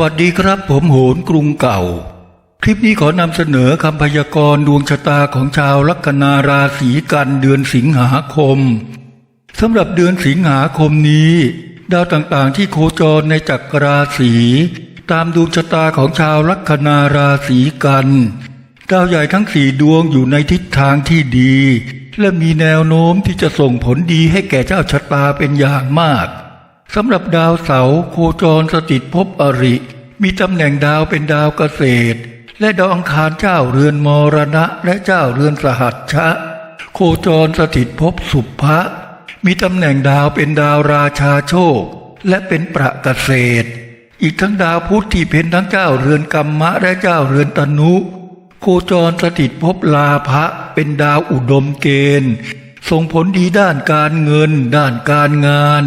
วัสดีครับผมโหนกรุงเก่า คลิปนี้ขอนำเสนอคำพยากรณ์ดวงชะตาของชาวลัคนาราศีกันเดือนสิงหาคมสำหรับเดือนสิงหาคมนี้ ดาวต่างๆที่โคจรในจักรราศีตามดวงชะตาของชาวลัคนาราศีกันดาวใหญ่ทั้งสี่ดวงอยู่ในทิศทางที่ดี และมีแนวโน้มที่จะส่งผลดีให้แก่เจ้าชะตาเป็นอย่างมาก สำหรับดาวเสาร์โคจรสถิตภพอริ มีตำแหน่งดาวเป็นดาวเกษตร และดาวอังคารเจ้าเรือนมรณะและเจ้าเรือนสหัชชะ โคจรสถิตภพสุภะมีตำแหน่งดาวเป็นดาวราชาโชค และเป็นประเกษตร อีกทั้งดาวพุธที่เป็นทั้งเจ้าเรือนกรรมะและเจ้าเรือนตนุโคจรสถิตภพลาภะเป็นดาวอุดมเกณฑ์ส่งผลดีด้านการเงิน ด้านการงาน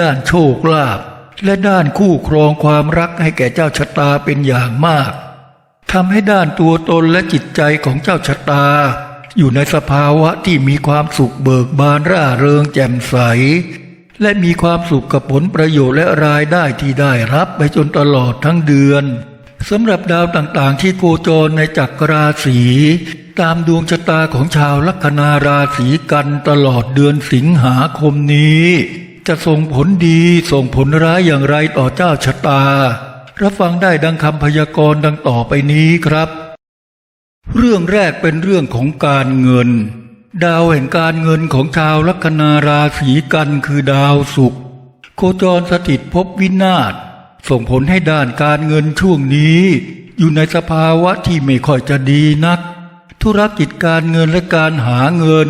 ด้านโชคลาภและด้านคู่ครองความรักให้แก่เจ้าชะตาเป็นอย่างมากทำให้ด้านตัวตนและจิตใจของเจ้าชะตา อยู่ในสภาวะที่มีความสุขเบิกบานร่าเริงแจ่มใส และมีความสุขกับผลประโยชน์และรายได้ที่ได้รับไปจนตลอดทั้งเดือนสำหรับดาวต่างๆ ที่โคจรในจักรราศีตามดวงชะตาของชาวลัคนาราศีกันตลอดเดือนสิงหาคมนี้ จะส่งผลดีส่งผลร้ายอย่างไรต่อเจ้าชะตา รับฟังได้ดังคำพยากรณ์ดังต่อไปนี้ครับ เรื่องแรกเป็นเรื่องของการเงิน ดาวแห่งการเงินของชาวลัคนาราศีกันคือดาวศุกร์โคจรสถิตภพวินาศส่งผลให้ด้านการเงินช่วงนี้ อยู่ในสภาวะที่ไม่ค่อยจะดีนัก ธุรกิจการเงินและการหาเงิน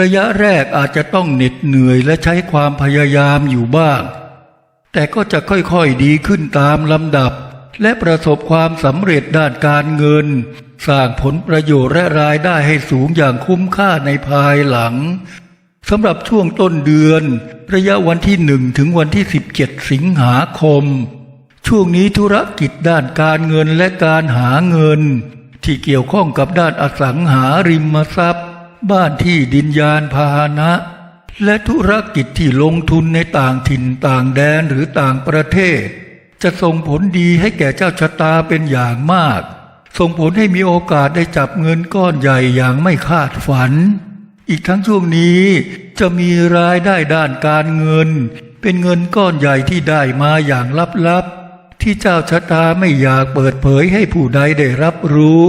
ระยะแรกอาจจะต้องเหน็ดเหนื่อยและใช้ความพยายามอยู่บ้าง แต่ก็จะค่อยๆดีขึ้นตามลำดับ และประสบความสำเร็จด้านการเงิน สร้างผลประโยชน์และรายได้ให้สูงอย่างคุ้มค่าในภายหลังสำหรับช่วงต้นเดือน ระยะวันที่หนึ่งถึงวันที่ 17 สิงหาคม ช่วงนี้ธุรกิจด้านการเงินและการหาเงิน ที่เกี่ยวข้องกับด้านอสังหาริมทรัพย์ บ้านที่ดินยานพาหนะ และธุรกิจที่ลงทุนในต่างถิ่นต่างแดนหรือต่างประเทศ จะส่งผลดีให้แก่เจ้าชะตาเป็นอย่างมาก ส่งผลให้มีโอกาสได้จับเงินก้อนใหญ่อย่างไม่คาดฝัน อีกทั้งช่วงนี้จะมีรายได้ด้านการเงิน เป็นเงินก้อนใหญ่ที่ได้มาอย่างลับๆที่เจ้าชะตาไม่อยากเปิดเผยให้ผู้ใดได้รับรู้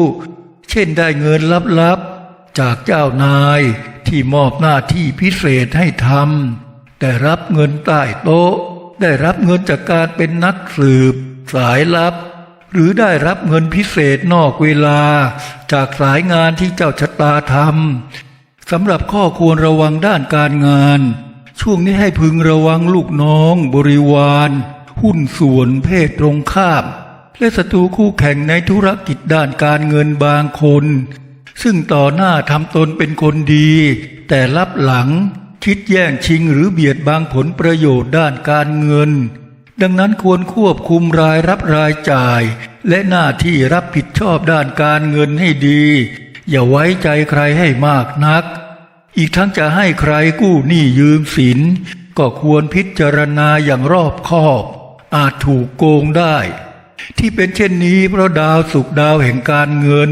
เช่นได้เงินลับๆ จากเจ้านายที่มอบหน้าที่พิเศษให้ทำได้รับเงินใต้โต๊ะ ได้รับเงินจากการเป็นนักสืบ สายลับ หรือได้รับเงินพิเศษนอกเวลา จากสายงานที่เจ้าชะตาทำสำหรับข้อควรระวังด้านการงาน ช่วงนี้ให้พึงระวังลูกน้อง บริวาร หุ้นส่วนเพศตรงข้ามและศัตรูคู่แข่งในธุรกิจด้านการเงินบางคน ซึ่งต่อหน้าทำตนเป็นคนดี แต่ลับหลังคิดแย่งชิงหรือเบียดบังผลประโยชน์ด้านการเงิน ดังนั้นควรควบคุมรายรับรายจ่าย และหน้าที่รับผิดชอบด้านการเงินให้ดี อย่าไว้ใจใครให้มากนัก อีกทั้งจะให้ใครกู้หนี้ยืมสิน ก็ควรพิจารณาอย่างรอบคอบ อาจถูกโกงได้ ที่เป็นเช่นนี้เพราะดาวสุขดาวแห่งการเงิน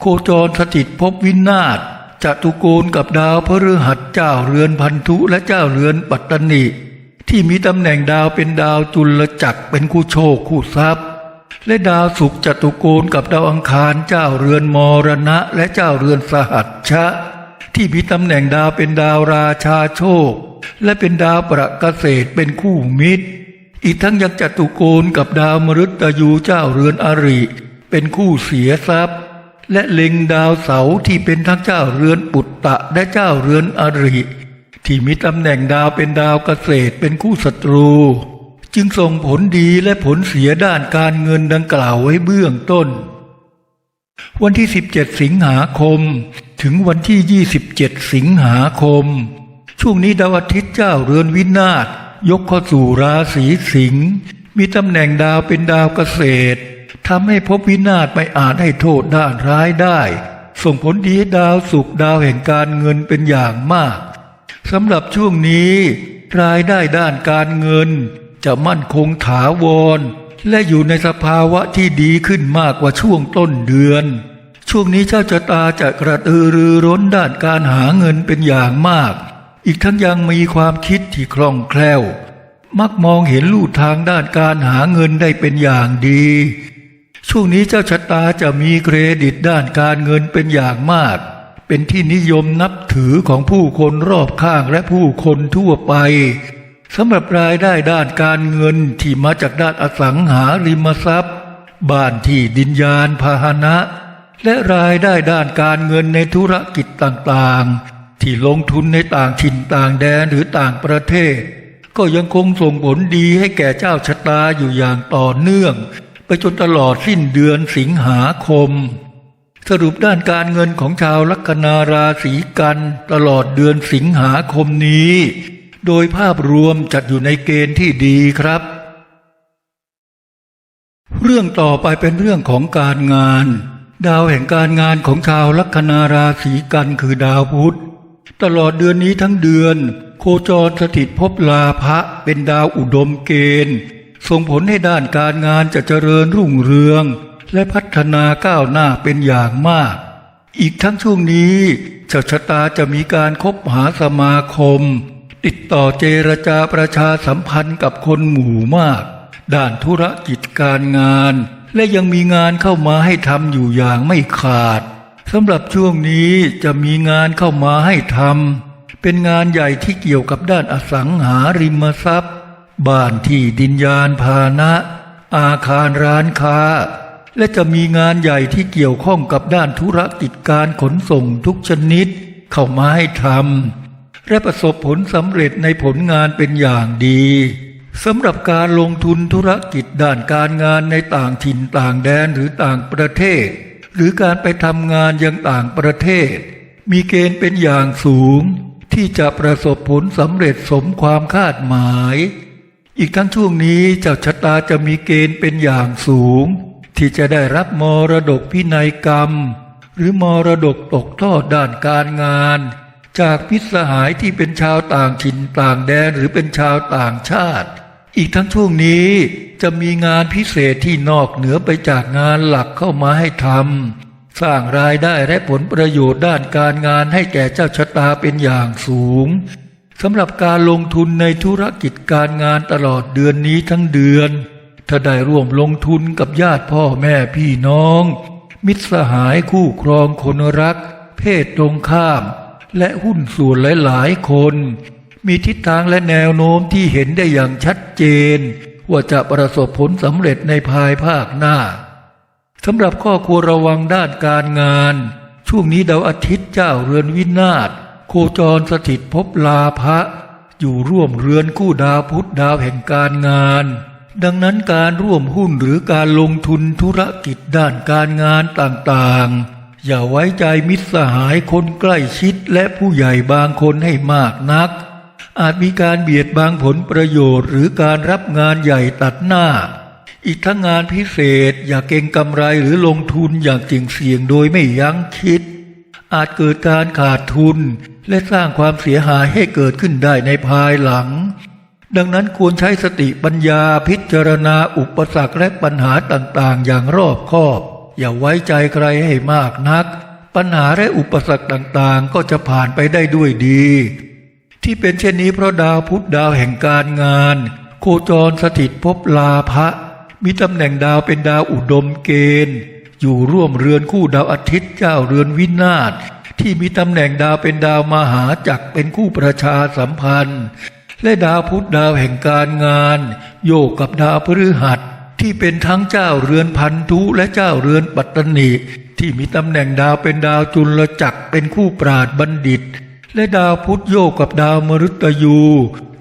โคจรสถิตภพวินาศจตุโกณกับดาวพฤหัสเจ้าเรือนพันธุและเจ้าเรือนปัตตนิที่มีตำแหน่งดาวเป็นดาวจุลจักรเป็นคู่โชคคู่ทรัพย์ และดาวศุกร์จตุโกณกับดาวอังคารเจ้าเรือนมรณะและเจ้าเรือนสหัชชะ ที่มีตำแหน่งดาวเป็นดาวราชาโชค และเป็นดาวประเกษตรเป็นคู่มิตร อีกทั้งยังจตุโกณกับดาวมฤตยูเจ้าเรือนอริ เป็นคู่เสียทรัพย์ และเล็งดาวเสาที่เป็นทั้งเจ้าเรือนปุตตะและเจ้าเรือนอริ ที่มีตำแหน่งดาวเป็นดาวเกษตรเป็นคู่ศัตรู จึงส่งผลดีและผลเสียด้านการเงินดังกล่าวไว้เบื้องต้น วันที่ 17 สิงหาคม ถึงวันที่ 27 สิงหาคม ช่วงนี้ดาวอาทิตย์เจ้าเรือนวินาศยกเข้าสู่ราศีสิงห์มีตำแหน่งดาวเป็นดาวเกษตร ทำให้ภพวินาศไม่อาจให้โทษด้านร้ายได้ ส่งผลดีให้ดาวสุขดาวแห่งการเงินเป็นอย่างมากสำหรับช่วงนี้ รายได้ด้านการเงิน จะมั่นคงถาวร และอยู่ในสภาวะที่ดีขึ้นมากกว่าช่วงต้นเดือน ช่วงนี้เจ้าชะตาจะกระตือรือร้นด้านการหาเงินเป็นอย่างมาก อีกทั้งยังมีความคิดที่คล่องแคล่ว มักมองเห็นลู่ทางด้านการหาเงินได้เป็นอย่างดี ช่วงนี้เจ้าชะตาจะมีเครดิตด้านการเงินเป็นอย่างมาก เป็นที่นิยมนับถือของผู้คนรอบข้างและผู้คนทั่วไปสำหรับรายได้ด้านการเงินที่มาจากด้านอสังหาริมทรัพย์ บ้านที่ดินยานพาหนะ และรายได้ด้านการเงินในธุรกิจต่างๆ ที่ลงทุนในต่างถิ่นต่างแดนหรือต่างประเทศ ก็ยังคงส่งผลดีให้แก่เจ้าชะตาอยู่อย่างต่อเนื่อง ไปจนตลอดสิ้นเดือนสิงหาคม สรุปด้านการเงินของชาวลัคนาราศีกันตลอดเดือนสิงหาคมนี้ โดยภาพรวมจัดอยู่ในเกณฑ์ที่ดีครับ เรื่องต่อไปเป็นเรื่องของการงาน ดาวแห่งการงานของชาวลัคนาราศีกันคือดาวพุธตลอดเดือนนี้ทั้งเดือน โคจรสถิตภพลาภะเป็นดาวอุดมเกณฑ์ ส่งผลให้ด้านการงานจะเจริญรุ่งเรือง และพัฒนาก้าวหน้าเป็นอย่างมาก อีกทั้งช่วงนี้เจ้าชะตาจะมีการคบหาสมาคม ติดต่อเจรจาประชาสัมพันธ์กับคนหมู่มาก ด้านธุรกิจการงาน และยังมีงานเข้ามาให้ทำอยู่อย่างไม่ขาดสำหรับช่วงนี้จะมีงานเข้ามาให้ทำเป็นงานใหญ่ที่เกี่ยวกับด้านอสังหาริมทรัพย์ บ้านที่ดินยานพาหนะ อาคารร้านค้า และจะมีงานใหญ่ที่เกี่ยวข้องกับด้านธุรกิจการขนส่งทุกชนิด เข้ามาให้ทำและประสบผลสำเร็จในผลงานเป็นอย่างดีสำหรับการลงทุนธุรกิจด้านการงานในต่างถิ่นต่างแดนหรือต่างประเทศ หรือการไปทำงานยังต่างประเทศ มีเกณฑ์เป็นอย่างสูง ที่จะประสบผลสำเร็จสมความคาดหมาย อีกทั้งช่วงนี้เจ้าชะตาจะมีเกณฑ์เป็นอย่างสูง ที่จะได้รับมรดกพินัยกรรม หรือมรดกตกทอดด้านการงาน จากพิสหายที่เป็นชาวต่างถิ่นต่างแดนหรือเป็นชาวต่างชาติ อีกทั้งช่วงนี้จะมีงานพิเศษที่นอกเหนือไปจากงานหลักเข้ามาให้ทำสร้างรายได้และผลประโยชน์ด้านการงานให้แก่เจ้าชะตาเป็นอย่างสูง สำหรับการลงทุนในธุรกิจการงานตลอดเดือนนี้ทั้งเดือน ถ้าได้ร่วมลงทุนกับญาติพ่อแม่พี่น้อง มิตรสหายคู่ครองคนรัก เพศตรงข้าม และหุ้นส่วนหลาย ๆ คน มีทิศทางและแนวโน้มที่เห็นได้อย่างชัดเจน ว่าจะประสบผลสำเร็จในภายภาคหน้าสำหรับข้อควรระวังด้านการงาน ช่วงนี้ดาวอาทิตย์เจ้าเรือนวินาศ โคจรสถิตภพลาภะอยู่ร่วมเรือนคู่ดาวพุธดาวแห่งการงาน ดังนั้นการร่วมหุ้นหรือการลงทุนธุรกิจด้านการงานต่างๆ อย่าไว้ใจมิตรสหายคนใกล้ชิดและผู้ใหญ่บางคนให้มากนัก อาจมีการเบียดบังผลประโยชน์ หรือการรับงานใหญ่ตัดหน้า อีกทั้งงานพิเศษอย่าเก่งกำไรหรือลงทุนอย่างจริงเสี่ยงโดยไม่ยั้งคิด อาจเกิดการขาดทุน และสร้างความเสียหายให้เกิดขึ้นได้ในภายหลัง ดังนั้นควรใช้สติปัญญาพิจารณาอุปสรรคและปัญหาต่างๆ อย่างรอบคอบ อย่าไว้ใจใครให้มากนัก ปัญหาและอุปสรรคต่างๆ ก็จะผ่านไปได้ด้วยดี ที่เป็นเช่นนี้เพราะดาวพุธดาวแห่งการงาน โคจรสถิตภพลาภะมีตำแหน่งดาวเป็นดาวอุดมเกณฑ์ อยู่ร่วมเรือนคู่ดาวอาทิตย์เจ้าเรือนวินาศ ที่มีตำแหน่งดาวเป็นดาวมหาจักรเป็นคู่ประชาสัมพันธ์ และดาวพุธดาวแห่งการงาน โยกกับดาวพฤหัสที่เป็นทั้งเจ้าเรือนพันธุและเจ้าเรือนปัตตนิที่มีตำแหน่งดาวเป็นดาวจุลจักรเป็นคู่ปราดบัณฑิต และดาวพุธโยกกับดาวมฤตยู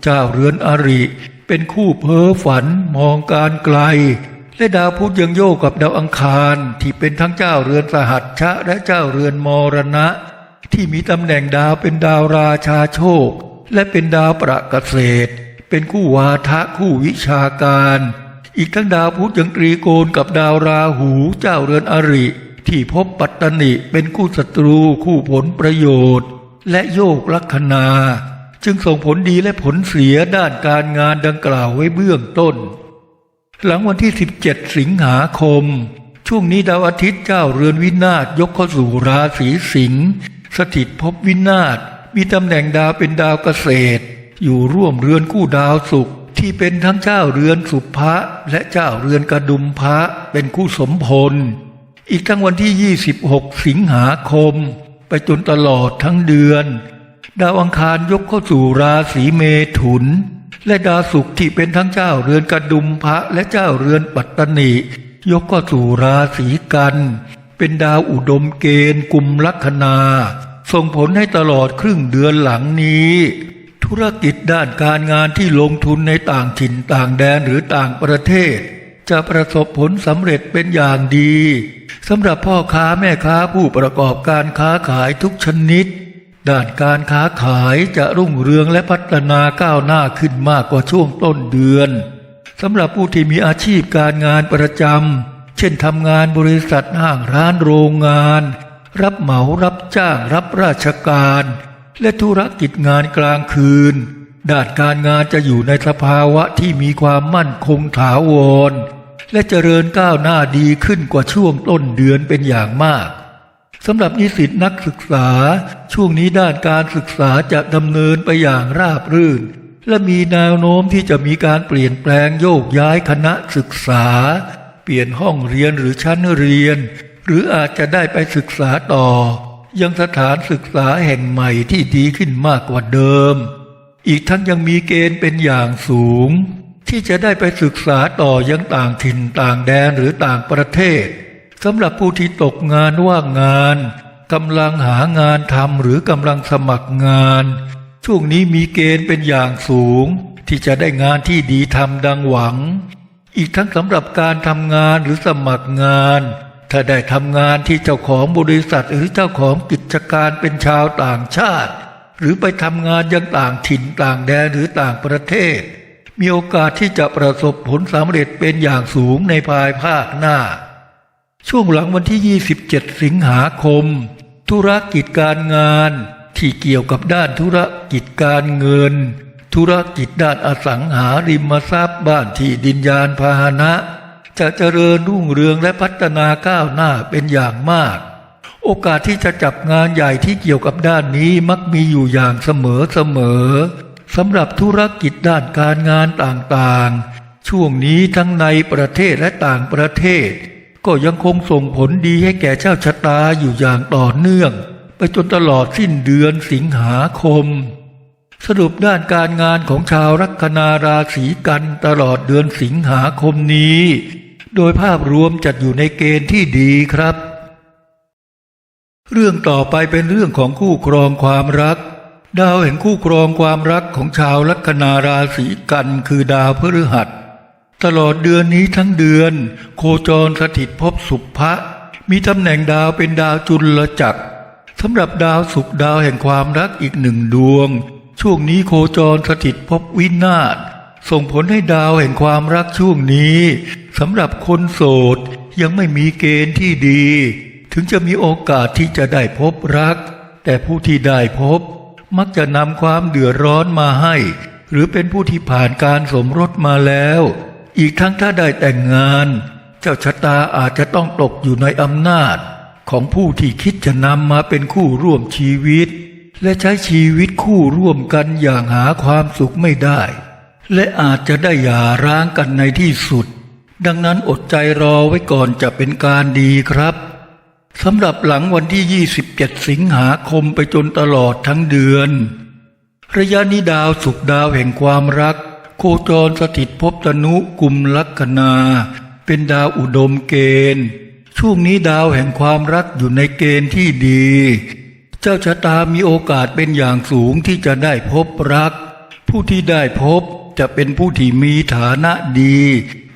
เจ้าเรือนอริ เป็นคู่เพ้อฝันมองการไกล และดาวพุธยังโยกกับดาวอังคาร ที่เป็นทั้งเจ้าเรือนสหัชชะและเจ้าเรือนมรณะ ที่มีตำแหน่งดาวเป็นดาวราชาโชค และเป็นดาวประเกษตร เป็นคู่วาทะคู่วิชาการ อีกทั้งดาวพุธยังตรีโกณกับดาวราหูเจ้าเรือนอริ ที่พบปัตตนิเป็นคู่ศัตรูคู่ผลประโยชน์ และโยกลัคนา จึงส่งผลดีและผลเสียด้านการงานดังกล่าวไว้เบื้องต้น หลังวันที่ 17 สิงหาคม ช่วงนี้ดาวอาทิตย์เจ้าเรือนวินาศยกเข้าสู่ราศีสิงห์สถิตภพวินาศมีตำแหน่งดาวเป็นดาวเกษตร อยู่ร่วมเรือนคู่ดาวศุกร์ที่เป็นทั้งเจ้าเรือนสุภะและเจ้าเรือนกระดุมพระเป็นคู่สมพล อีกทั้งวันที่ 26 สิงหาคม ไปจนตลอดทั้งเดือน ดาวอังคารยกเข้าสู่ราศีเมถุน และดาวศุกร์ที่เป็นทั้งเจ้าเรือนกระดุมพระและเจ้าเรือนปัตตนิยกเข้าสู่ราศีกัน เป็นดาวอุดมเกณฑ์กลุ่มลัคนา ส่งผลให้ตลอดครึ่งเดือนหลังนี้ ธุรกิจด้านการงานที่ลงทุนในต่างถิ่นต่างแดนหรือต่างประเทศ จะประสบผลสำเร็จเป็นอย่างดีสำหรับพ่อค้าแม่ค้าผู้ประกอบการค้าขายทุกชนิด ด้านการค้าขายจะรุ่งเรืองและพัฒนาก้าวหน้าขึ้นมากกว่าช่วงต้นเดือนสำหรับผู้ที่มีอาชีพการงานประจำเช่นทำงานบริษัทห้างร้านโรงงาน รับเหมารับจ้างรับราชการ และธุรกิจงานกลางคืน ด้านการงานจะอยู่ในสภาวะที่มีความมั่นคงถาวร และเจริญก้าวหน้าดีขึ้นกว่าช่วงต้นเดือนเป็นอย่างมาก สำหรับนิสิตนักศึกษา ช่วงนี้ด้านการศึกษาจะดำเนินไปอย่างราบรื่น และมีแนวโน้มที่จะมีการเปลี่ยนแปลงโยกย้ายคณะศึกษา เปลี่ยนห้องเรียนหรือชั้นเรียน หรืออาจจะได้ไปศึกษาต่อ ยังสถานศึกษาแห่งใหม่ที่ดีขึ้นมากกว่าเดิม อีกทั้งยังมีเกณฑ์เป็นอย่างสูง ที่จะได้ไปศึกษาต่อยังต่างถิ่นต่างแดนหรือต่างประเทศ สำหรับผู้ที่ตกงานว่างงานกำลังหางานทำหรือกำลังสมัครงาน ช่วงนี้มีเกณฑ์เป็นอย่างสูง ที่จะได้งานที่ดีทำดังหวัง อีกทั้งสำหรับการทำงานหรือสมัครงาน ถ้าได้ทำงานที่เจ้าของบริษัทหรือเจ้าของกิจการเป็นชาวต่างชาติ หรือไปทำงานยังต่างถิ่นต่างแดนหรือต่างประเทศ มีโอกาสที่จะประสบผลสำเร็จเป็นอย่างสูงในภายภาคหน้า ช่วงหลังวันที่ 27 สิงหาคม ธุรกิจการงานที่เกี่ยวกับด้านธุรกิจการเงิน ธุรกิจด้านอสังหาริมทรัพย์บ้านที่ดินยานพาหนะ จะเจริญรุ่งเรืองและพัฒนาก้าวหน้าเป็นอย่างมาก โอกาสที่จะจับงานใหญ่ที่เกี่ยวกับด้านนี้มักมีอยู่อย่างเสมอเสมอสำหรับธุรกิจด้านการงานต่างๆ ช่วงนี้ทั้งในประเทศและต่างประเทศ ก็ยังคงส่งผลดีให้แก่เจ้าชะตาอยู่อย่างต่อเนื่อง ไปจนตลอดสิ้นเดือนสิงหาคม สรุปด้านการงานของชาวลัคนาราศีกันตลอดเดือนสิงหาคมนี้ โดยภาพรวมจัดอยู่ในเกณฑ์ที่ดีครับ เรื่องต่อไปเป็นเรื่องของคู่ครองความรัก ดาวแห่งคู่ครองความรักของชาวลัคนาราศีกันคือดาวพฤหัส ตลอดเดือนนี้ทั้งเดือน โคจรสถิตภพสุภะมีตำแหน่งดาวเป็นดาวจุลจักรสำหรับดาวศุกร์ดาวแห่งความรักอีกหนึ่งดวง ช่วงนี้โคจรสถิตภพวินาศส่งผลให้ดาวแห่งความรักช่วงนี้สำหรับคนโสดยังไม่มีเกณฑ์ที่ดี ถึงจะมีโอกาสที่จะได้พบรัก แต่ผู้ที่ได้พบ มักจะนำความเดือดร้อนมาให้ หรือเป็นผู้ที่ผ่านการสมรสมาแล้ว อีกทั้งถ้าได้แต่งงาน เจ้าชะตาอาจจะต้องตกอยู่ในอำนาจ ของผู้ที่คิดจะนำมาเป็นคู่ร่วมชีวิต และใช้ชีวิตคู่ร่วมกันอย่างหาความสุขไม่ได้ และอาจจะได้หย่าร้างกันในที่สุด ดังนั้นอดใจรอไว้ก่อนจะเป็นการดีครับสำหรับหลังวันที่ 27 สิงหาคมไปจนตลอดทั้งเดือน ระยะนี้ดาวสุขดาวแห่งความรัก โคจรสถิตภพตนุกุมลัคนา เป็นดาวอุดมเกณฑ์ ช่วงนี้ดาวแห่งความรักอยู่ในเกณฑ์ที่ดี เจ้าชะตามีโอกาสเป็นอย่างสูงที่จะได้พบรัก ผู้ที่ได้พบจะเป็นผู้ที่มีฐานะดี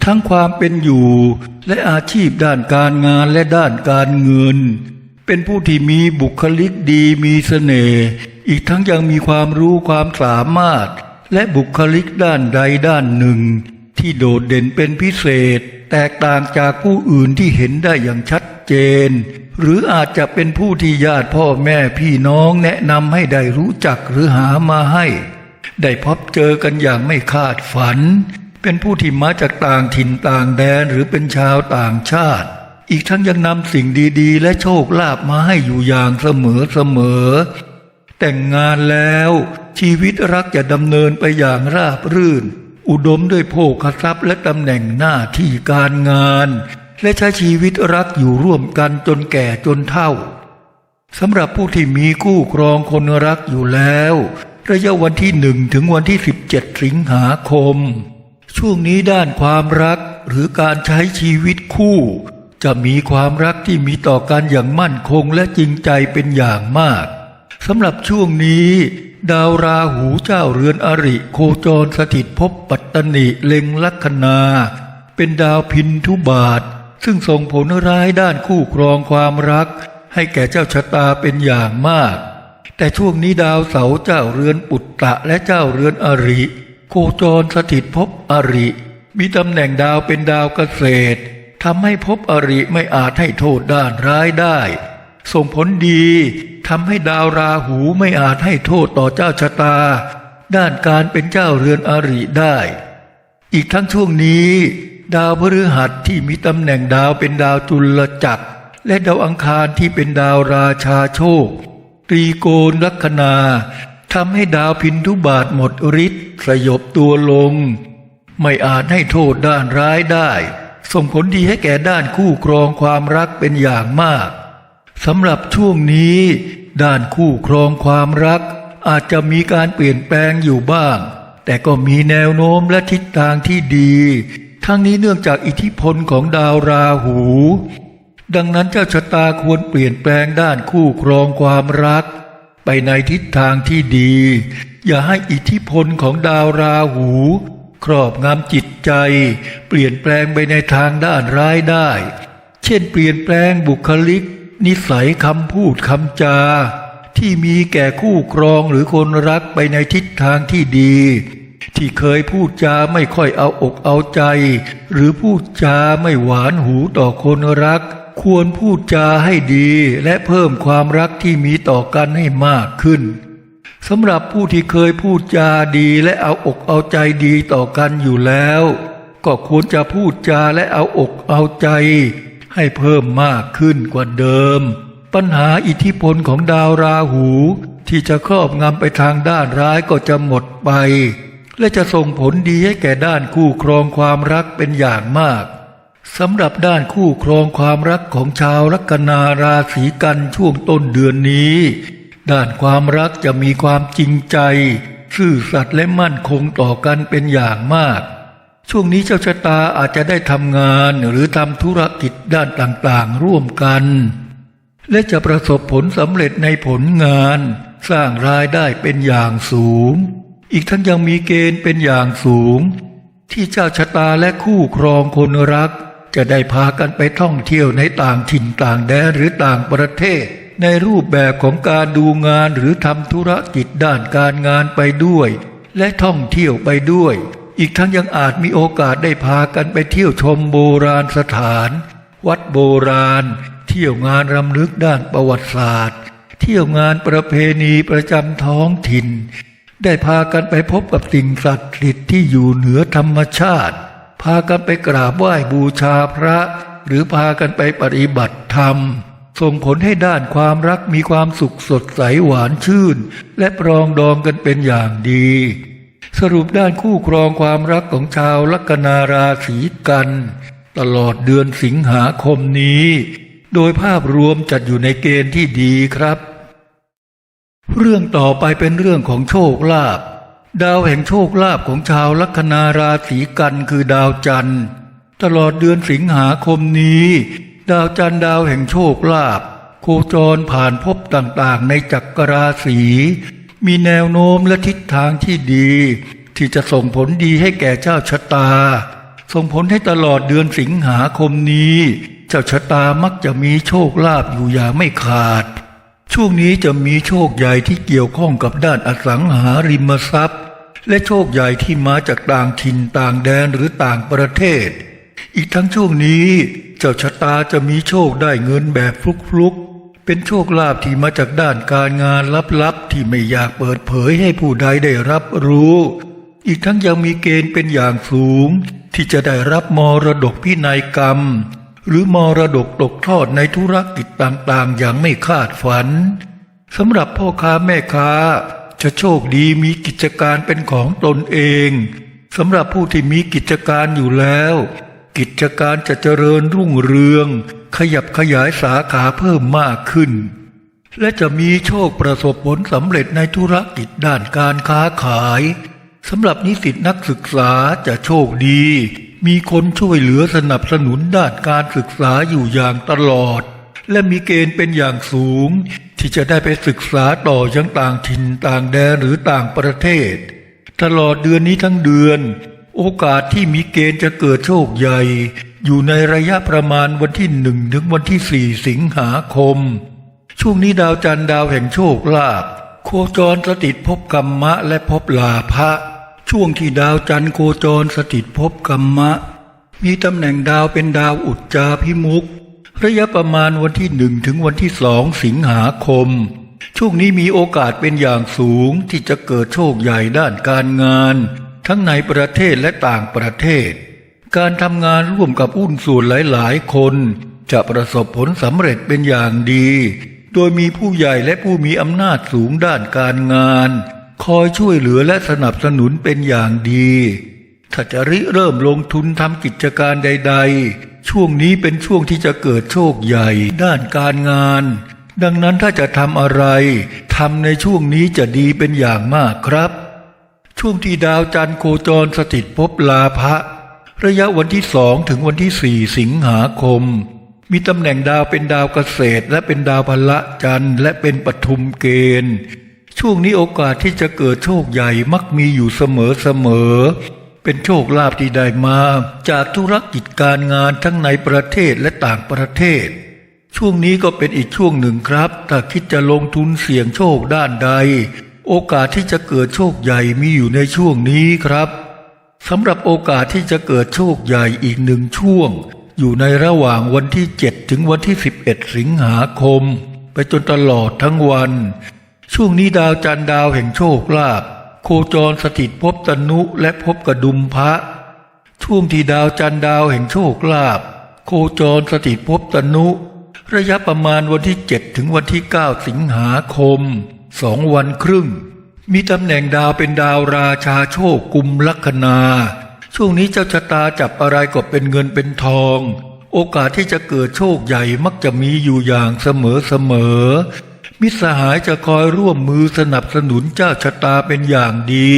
ทั้งความเป็นอยู่ และอาชีพด้านการงานและด้านการเงิน เป็นผู้ที่มีบุคลิกดีมีเสน่ห์อีกทั้งยังมีความรู้ความสามารถ และบุคลิกด้านใดด้านหนึ่ง ที่โดดเด่นเป็นพิเศษ แตกต่างจากผู้อื่นที่เห็นได้อย่างชัดเจน หรืออาจจะเป็นผู้ที่ญาติพ่อแม่พี่น้องแนะนำให้ได้รู้จักหรือหามาให้ ได้พบเจอกันอย่างไม่คาดฝัน เป็นผู้ที่มาจากต่างถิ่นต่างแดนหรือเป็นชาวต่างชาติ อีกทั้งยังนำสิ่งดีๆ และโชคลาภมาให้อยู่อย่างเสมอเสมอ แต่งงานแล้ว ชีวิตรักจะดำเนินไปอย่างราบรื่น อุดมด้วยโภคทรัพย์และตำแหน่งหน้าที่การงาน และใช้ชีวิตรักอยู่ร่วมกันจนแก่จนเฒ่าสำหรับผู้ที่มีคู่ครองคนรักอยู่แล้ว ระยะวันที่หนึ่งถึงวันที่ 17 สิงหาคม ช่วงนี้ด้านความรักหรือการใช้ชีวิตคู่ จะมีความรักที่มีต่อกันอย่างมั่นคงและจริงใจเป็นอย่างมาก สำหรับช่วงนี้ ดาวราหูเจ้าเรือนอริ โคจรสถิตภพปัตตนิเล็งลัคนา เป็นดาวพินทุบาท ซึ่งส่งผลร้ายด้านคู่ครองความรัก ให้แก่เจ้าชะตาเป็นอย่างมาก แต่ช่วงนี้ดาวเสาร์เจ้าเรือนปุตตะและเจ้าเรือนอริ โคจรสถิตภพอริ มีตำแหน่งดาวเป็นดาวเกษตรทำให้ภพอริไม่อาจให้โทษด้านร้ายได้ ส่งผลดี ทำให้ดาวราหูไม่อาจให้โทษต่อเจ้าชะตา ด้านการเป็นเจ้าเรือนอริได้ อีกทั้งช่วงนี้ ดาวพฤหัสที่มีตำแหน่งดาวเป็นดาวจุลจักร และดาวอังคารที่เป็นดาวราชาโชค ตรีโกณลัคนาทำให้ดาวพินทุบาทหมดฤทธิ์สยบตัวลง ไม่อาจให้โทษด้านร้ายได้ ส่งผลดีให้แก่ด้านคู่ครองความรักเป็นอย่างมากสำหรับช่วงนี้ ด้านคู่ครองความรัก อาจจะมีการเปลี่ยนแปลงอยู่บ้าง แต่ก็มีแนวโน้มและทิศทางที่ดี ทั้งนี้เนื่องจากอิทธิพลของดาวราหู ดังนั้นเจ้าชะตาควรเปลี่ยนแปลงด้านคู่ครองความรัก ไปในทิศทางที่ดี อย่าให้อิทธิพลของดาวราหูครอบงำจิตใจ เปลี่ยนแปลงไปในทางด้านร้ายได้ เช่น เปลี่ยนแปลงบุคลิก นิสัยคำพูดคำจา ที่มีแก่คู่ครองหรือคนรักไปในทิศทางที่ดี ที่เคยพูดจาไม่ค่อยเอาอกเอาใจ หรือพูดจาไม่หวานหูต่อคนรัก ควรพูดจาให้ดีและเพิ่มความรักที่มีต่อกันให้มากขึ้นสำหรับผู้ที่เคยพูดจาดีและเอาอกเอาใจดีต่อกันอยู่แล้ว ก็ควรจะพูดจาและเอาอกเอาใจ ให้เพิ่มมากขึ้นกว่าเดิม ปัญหาอิทธิพลของดาวราหู ที่จะครอบงำไปทางด้านร้ายก็จะหมดไป และจะส่งผลดีให้แก่ด้านคู่ครองความรักเป็นอย่างมากสำหรับด้านคู่ครองความรักของชาวลัคนาราศีกันช่วงต้นเดือนนี้ ด้านความรักจะมีความจริงใจ ซื่อสัตย์และมั่นคงต่อกันเป็นอย่างมาก ช่วงนี้เจ้าชะตาอาจจะได้ทำงานหรือทำธุรกิจด้านต่างๆ ร่วมกัน และจะประสบผลสำเร็จในผลงาน สร้างรายได้เป็นอย่างสูง อีกทั้งยังมีเกณฑ์เป็นอย่างสูง ที่เจ้าชะตาและคู่ครองคนรัก จะได้พากันไปท่องเที่ยวในต่างถิ่นต่างแดนหรือต่างประเทศ ในรูปแบบของการดูงานหรือทำธุรกิจด้านการงานไปด้วย และท่องเที่ยวไปด้วย อีกทั้งยังอาจมีโอกาสได้พากันไปเที่ยวชมโบราณสถาน วัดโบราณ เที่ยวงานรำลึกด้านประวัติศาสตร์ เที่ยวงานประเพณีประจำท้องถิ่น ได้พากันไปพบกับสิ่งศักดิ์สิทธิ์ที่อยู่เหนือธรรมชาติ พากันไปกราบไหว้บูชาพระ หรือพากันไปปฏิบัติธรรมส่งผลให้ด้านความรักมีความสุขสดใสหวานชื่น และปรองดองกันเป็นอย่างดี สรุปด้านคู่ครองความรักของชาวลัคนาราศีกัน ตลอดเดือนสิงหาคมนี้ โดยภาพรวมจัดอยู่ในเกณฑ์ที่ดีครับ เรื่องต่อไปเป็นเรื่องของโชคลาภดาวแห่งโชคลาภของชาวลัคนาราศีกันคือดาวจันทร์ ตลอดเดือนสิงหาคมนี้ ดาวจันทร์ดาวแห่งโชคลาภโคจรผ่านภพต่างๆ ในจักรราศี มีแนวโน้มและทิศทางที่ดี ที่จะส่งผลดีให้แก่เจ้าชะตา ส่งผลให้ตลอดเดือนสิงหาคมนี้ เจ้าชะตามักจะมีโชคลาภอยู่อย่างไม่ขาด ช่วงนี้จะมีโชคใหญ่ที่เกี่ยวข้องกับด้านอสังหาริมทรัพย์ และโชคใหญ่ที่มาจากต่างถิ่นต่างแดนหรือต่างประเทศ อีกทั้งช่วงนี้ เจ้าชะตาจะมีโชคได้เงินแบบฟลุกๆ เป็นโชคลาภที่มาจากด้านการงานลับๆ ที่ไม่อยากเปิดเผยให้ผู้ใดได้รับรู้ อีกทั้งยังมีเกณฑ์เป็นอย่างสูง ที่จะได้รับมรดกพินัยกรรม หรือมรดกตกทอดในธุรกิจต่างๆ อย่างไม่คาดฝันสำหรับพ่อค้าแม่ค้า จะโชคดีมีกิจการเป็นของตนเองสำหรับผู้ที่มีกิจการอยู่แล้ว กิจการจะเจริญรุ่งเรือง ขยับขยายสาขาเพิ่มมากขึ้น และจะมีโชคประสบผลสำเร็จในธุรกิจด้านการค้าขายสำหรับนิสิตนักศึกษาจะโชคดี มีคนช่วยเหลือสนับสนุนด้านการศึกษาอยู่อย่างตลอด และมีเกณฑ์เป็นอย่างสูง ที่จะได้ไปศึกษาต่อยังต่างถิ่นต่างแดนหรือต่างประเทศ ตลอดเดือนนี้ทั้งเดือน โอกาสที่มีเกณฑ์จะเกิดโชคใหญ่ อยู่ในระยะประมาณวันที่หนึ่งถึงวันที่สี่สิงหาคม ช่วงนี้ดาวจันทร์ดาวแห่งโชคลาภโคจรสถิตภพกรรมะและภพลาภะช่วงที่ดาวจันทร์โคจรสถิตภพกรรมะ มีตำแหน่งดาวเป็นดาวอุจจาพิมุกระยะประมาณวันที่หนึ่งถึงวันที่สองสิงหาคม ช่วงนี้มีโอกาสเป็นอย่างสูงที่จะเกิดโชคใหญ่ด้านการงาน ทั้งในประเทศและต่างประเทศ การทำงานร่วมกับอุ้นส่วนหลายๆ คน จะประสบผลสำเร็จเป็นอย่างดี โดยมีผู้ใหญ่และผู้มีอำนาจสูงด้านการงาน คอยช่วยเหลือและสนับสนุนเป็นอย่างดี ถ้าจะริเริ่มลงทุนทำกิจการใด ๆ ช่วงนี้เป็นช่วงที่จะเกิดโชคใหญ่ด้านการงาน ดังนั้นถ้าจะทำอะไรทำในช่วงนี้จะดีเป็นอย่างมากครับ ช่วงที่ดาวจันทร์โคจรสถิตภพลาภะ ระยะวันที่สองถึงวันที่สี่สิงหาคม มีตำแหน่งดาวเป็นดาวเกษตร และเป็นดาวพละจันทร์และเป็นปฐุมเกณฑ์ ช่วงนี้โอกาสที่จะเกิดโชคใหญ่มักมีอยู่เสมอเสมอ เป็นโชคลาภที่ได้มา จากธุรกิจการงานทั้งในประเทศและต่างประเทศ ช่วงนี้ก็เป็นอีกช่วงหนึ่งครับ ถ้าคิดจะลงทุนเสี่ยงโชคด้านใด โอกาสที่จะเกิดโชคใหญ่มีอยู่ในช่วงนี้ครับ สำหรับโอกาสที่จะเกิดโชคใหญ่อีกหนึ่งช่วง อยู่ในระหว่างวันที่ 7 ถึงวันที่ 11 สิงหาคม ไปจนตลอดทั้งวัน ช่วงนี้ดาวจันดาวแห่งโชคลาภโคจรสถิตภพตนุและภพกระดุมพระ ช่วงที่ดาวจันดาวแห่งโชคลาภโคจรสถิตภพตนุ ระยะประมาณวันที่ 7 ถึงวันที่ 9 สิงหาคมสองวันครึ่ง มีตำแหน่งดาวเป็นดาวราชาโชคกุมลัคนา ช่วงนี้เจ้าชะตาจับอะไรก็เป็นเงินเป็นทอง โอกาสที่จะเกิดโชคใหญ่มักจะมีอยู่อย่างเสมอเสมอ มิตรสหายจะคอยร่วมมือสนับสนุนเจ้าชะตาเป็นอย่างดี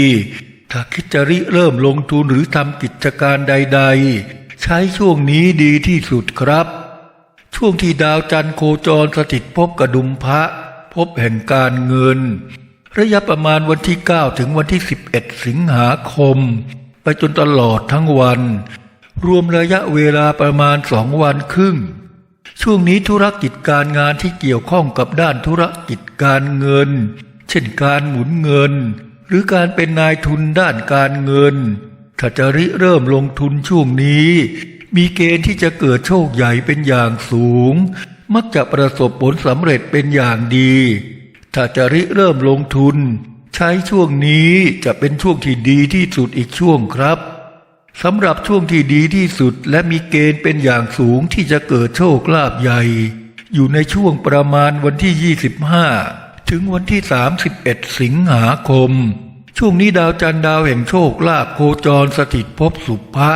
ถ้าคิดจะริเริ่มลงทุนหรือทำกิจการใด ๆ ใช้ช่วงนี้ดีที่สุดครับ ช่วงที่ดาวจันทร์โคจรสถิตภพกระดุมพระ พบแห่งการเงิน ระยะประมาณวันที่ 9 ถึงวันที่ 11 สิงหาคม ไปจนตลอดทั้งวัน รวมระยะเวลาประมาณสองวันครึ่ง ช่วงนี้ธุรกิจการงานที่เกี่ยวข้องกับด้านธุรกิจการเงิน เช่นการหมุนเงิน หรือการเป็นนายทุนด้านการเงิน ถ้าจะริเริ่มลงทุนช่วงนี้ มีเกณฑ์ที่จะเกิดโชคใหญ่เป็นอย่างสูง มักจะประสบผลสำเร็จเป็นอย่างดี ถ้าจะริเริ่มลงทุน ใช้ช่วงนี้จะเป็นช่วงที่ดีที่สุดอีกช่วงครับสำหรับช่วงที่ดีที่สุดและมีเกณฑ์เป็นอย่างสูงที่จะเกิดโชคลาภใหญ่ อยู่ในช่วงประมาณวันที่ 25 ถึงวันที่ 31 สิงหาคม ช่วงนี้ดาวจันทร์ดาวแห่งโชคลาภโคจรสถิตภพสุภะ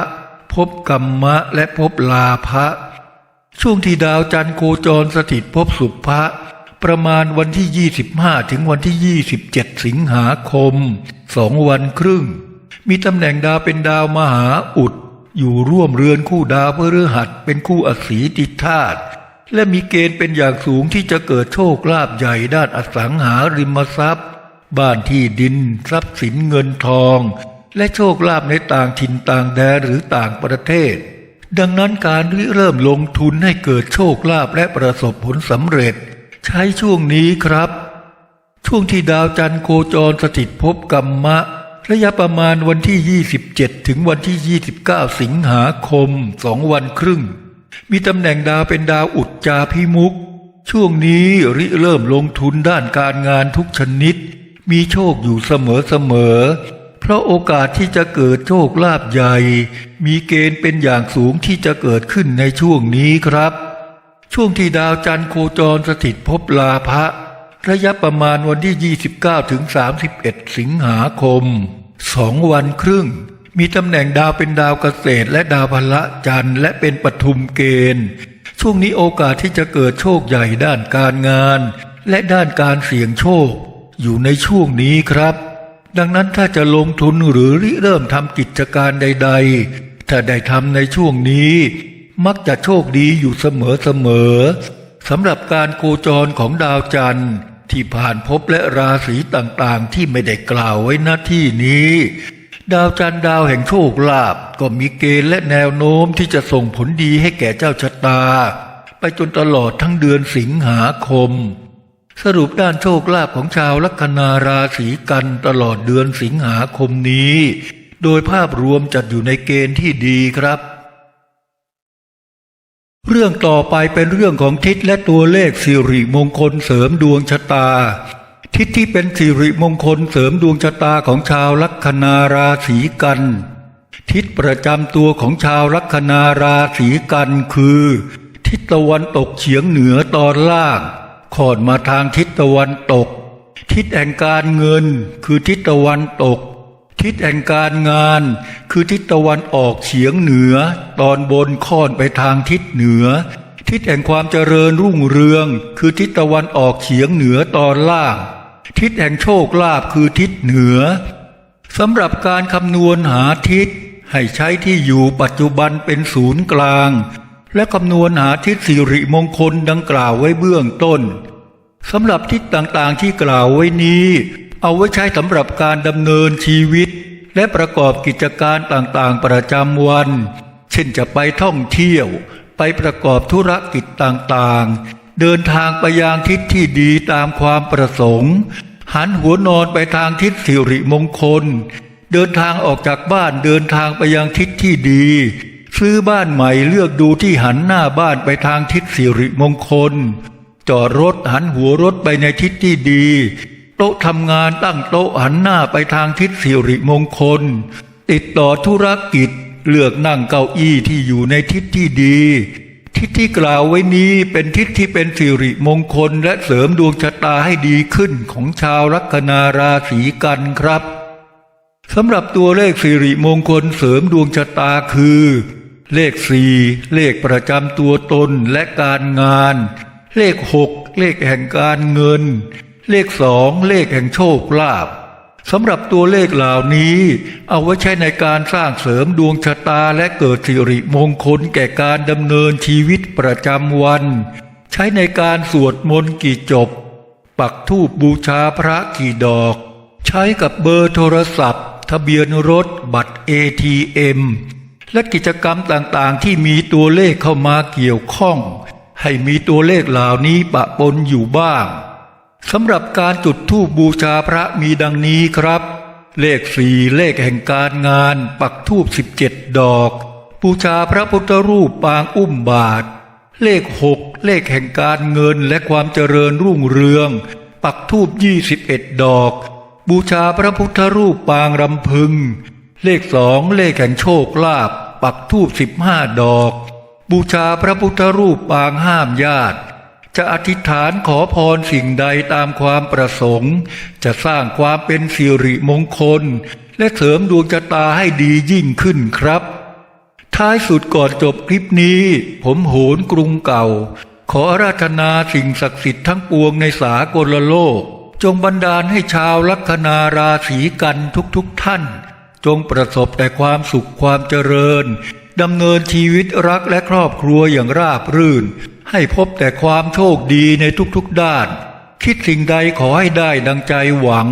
ภพกรรมะและภพลาภะช่วงที่ดาวจันทร์โคจรสถิตภพสุภะ ประมาณวันที่ 25 ถึงวันที่ 27 สิงหาคมสองวันครึ่ง มีตำแหน่งดาวเป็นดาวมหาอุด อยู่ร่วมเรือนคู่ดาวพฤหัสเป็นคู่อสีติธาตุและมีเกณฑ์เป็นอย่างสูงที่จะเกิดโชคลาภใหญ่ด้านอสังหาริมทรัพย์ บ้านที่ดินทรัพย์สินเงินทอง และโชคลาภในต่างถิ่นต่างแดนหรือต่างประเทศ ดังนั้นการริเริ่มลงทุนให้เกิดโชคลาภและประสบผลสำเร็จ ใช้ช่วงนี้ครับ ช่วงที่ดาวจันทร์โคจรสถิตภพกรรมะ ระยะประมาณวันที่ 27 ถึงวันที่ 29 สิงหาคมสองวันครึ่ง มีตำแหน่งดาวเป็นดาวอุจจาพิมุก ช่วงนี้ริเริ่มลงทุนด้านการงานทุกชนิด มีโชคอยู่เสมอเสมอเพราะโอกาสที่จะเกิดโชคลาภใหญ่ มีเกณฑ์เป็นอย่างสูงที่จะเกิดขึ้นในช่วงนี้ครับ ช่วงที่ดาวจันทร์โคจรสถิตภพลาภะระยะประมาณวันที่ 29 ถึง 31 สิงหาคม สองวันครึ่ง มีตำแหน่งดาวเป็นดาวเกษตร และดาวพละจันทร์และเป็นปฐุมเกณฑ์ ช่วงนี้โอกาสที่จะเกิดโชคใหญ่ด้านการงาน และด้านการเสี่ยงโชค อยู่ในช่วงนี้ครับ ดังนั้นถ้าจะลงทุนหรือริเริ่มทำกิจการใด ๆ ถ้าได้ทำในช่วงนี้ มักจะโชคดีอยู่เสมอๆสำหรับการโคจรของดาวจันทร์ที่ผ่านภพและราศีต่างๆ ที่ไม่ได้กล่าวไว้หน้าที่นี้ ดาวจันทร์ดาวแห่งโชคลาภก็มีเกณฑ์และแนวโน้มที่จะส่งผลดีให้แก่เจ้าชะตา ไปจนตลอดทั้งเดือนสิงหาคม สรุปด้านโชคลาภของชาวลัคนาราศีกันตลอดเดือนสิงหาคมนี้ โดยภาพรวมจัดอยู่ในเกณฑ์ที่ดีครับ เรื่องต่อไปเป็นเรื่องของทิศและตัวเลขสิริมงคลเสริมดวงชะตา ทิศที่เป็นสิริมงคลเสริมดวงชะตาของชาวลัคนาราศีกัน ทิศประจำตัวของชาวลัคนาราศีกันคือ ทิศตะวันตกเฉียงเหนือตอนล่างค่อนมาทางทิศตะวันตก ทิศแห่งการเงินคือทิศตะวันตก ทิศแห่งการงานคือทิศตะวันออกเฉียงเหนือ ตอนบนค่อนไปทางทิศเหนือ ทิศแห่งความเจริญรุ่งเรือง คือทิศตะวันออกเฉียงเหนือตอนล่าง ทิศแห่งโชคลาภคือทิศเหนือสำหรับการคำนวณหาทิศ ให้ใช้ที่อยู่ปัจจุบันเป็นศูนย์กลาง และคำนวณหาทิศสิริมงคลดังกล่าวไว้เบื้องต้นสำหรับทิศต่างๆที่กล่าวไว้นี้ เอาไว้ใช้สำหรับการดำเนินชีวิต และประกอบกิจการต่างๆประจำวัน เช่นจะไปท่องเที่ยว ไปประกอบธุรกิจต่างๆ เดินทางไปยังทิศที่ดีตามความประสงค์ หันหัวนอนไปทางทิศสิริมงคล เดินทางออกจากบ้านเดินทางไปยังทิศที่ดี ซื้อบ้านใหม่เลือกดูที่หันหน้าบ้านไปทางทิศสิริมงคล จอดรถหันหัวรถไปในทิศที่ดี โต๊ะทำงานตั้งโต๊ะหันหน้าไปทางทิศสิริมงคล ติดต่อธุรกิจเลือกนั่งเก้าอี้ที่อยู่ในทิศที่ดี ทิศที่กล่าวไว้นี้เป็นทิศที่เป็นสิริมงคลและเสริมดวงชะตาให้ดีขึ้นของชาวลัคนาราศีกันครับสำหรับตัวเลขสิริมงคลเสริมดวงชะตาคือ เลขสี่เลขประจำตัวตนและการงาน เลขหกเลขแห่งการเงิน เลขสองเลขแห่งโชคลาภสำหรับตัวเลขเหล่านี้ เอาไว้ใช้ในการสร้างเสริมดวงชะตาและเกิดสิริมงคลแก่การดำเนินชีวิตประจำวัน ใช้ในการสวดมนต์กี่จบ ปักธูปบูชาพระกี่ดอก ใช้กับเบอร์โทรศัพท์ ทะเบียนรถบัตร ATM และกิจกรรมต่างๆ ที่มีตัวเลขเข้ามาเกี่ยวข้อง ให้มีตัวเลขเหล่านี้ปะปนอยู่บ้าง สำหรับการจุดธูปบูชาพระมีดังนี้ครับ เลขสี่เลขแห่งการงาน ปักธูปสิบเจ็ดดอก บูชาพระพุทธรูปปางอุ้มบาท เลขหกเลขแห่งการเงินและความเจริญรุ่งเรือง ปักธูปยี่สิบเอ็ดดอก บูชาพระพุทธรูปปางรำพึง เลขสองเลขแห่งโชคลาภปักธูปสิบห้าดอก บูชาพระพุทธรูปปางห้ามญาติ จะอธิษฐานขอพรสิ่งใดตามความประสงค์ จะสร้างความเป็นสิริมงคล และเสริมดวงชะตาให้ดียิ่งขึ้นครับ ท้ายสุดก่อนจบคลิปนี้ ผมโหนกรุงเก่า ขออาราธนาสิ่งศักดิ์สิทธิ์ทั้งปวงในสากลโลก จงบันดาลให้ชาวลัคนาราศีกันทุกๆทท่าน จงประสบแต่ความสุขความเจริญดำเนินชีวิตรักและครอบครัวอย่างราบรื่น ให้พบแต่ความโชคดีในทุกๆด้าน คิดสิ่งใดขอให้ได้ดังใจหวัง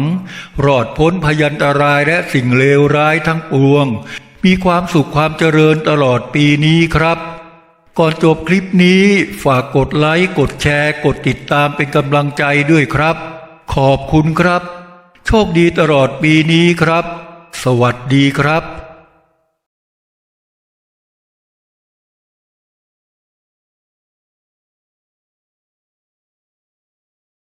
รอดพ้นพยันตรายและสิ่งเลวร้ายทั้งปวง มีความสุขความเจริญตลอดปีนี้ครับ ก่อนจบคลิปนี้ฝากกดไลค์กดแชร์กดติดตามเป็นกำลังใจด้วยครับ ขอบคุณครับ โชคดีตลอดปีนี้ครับ สวัสดีครับ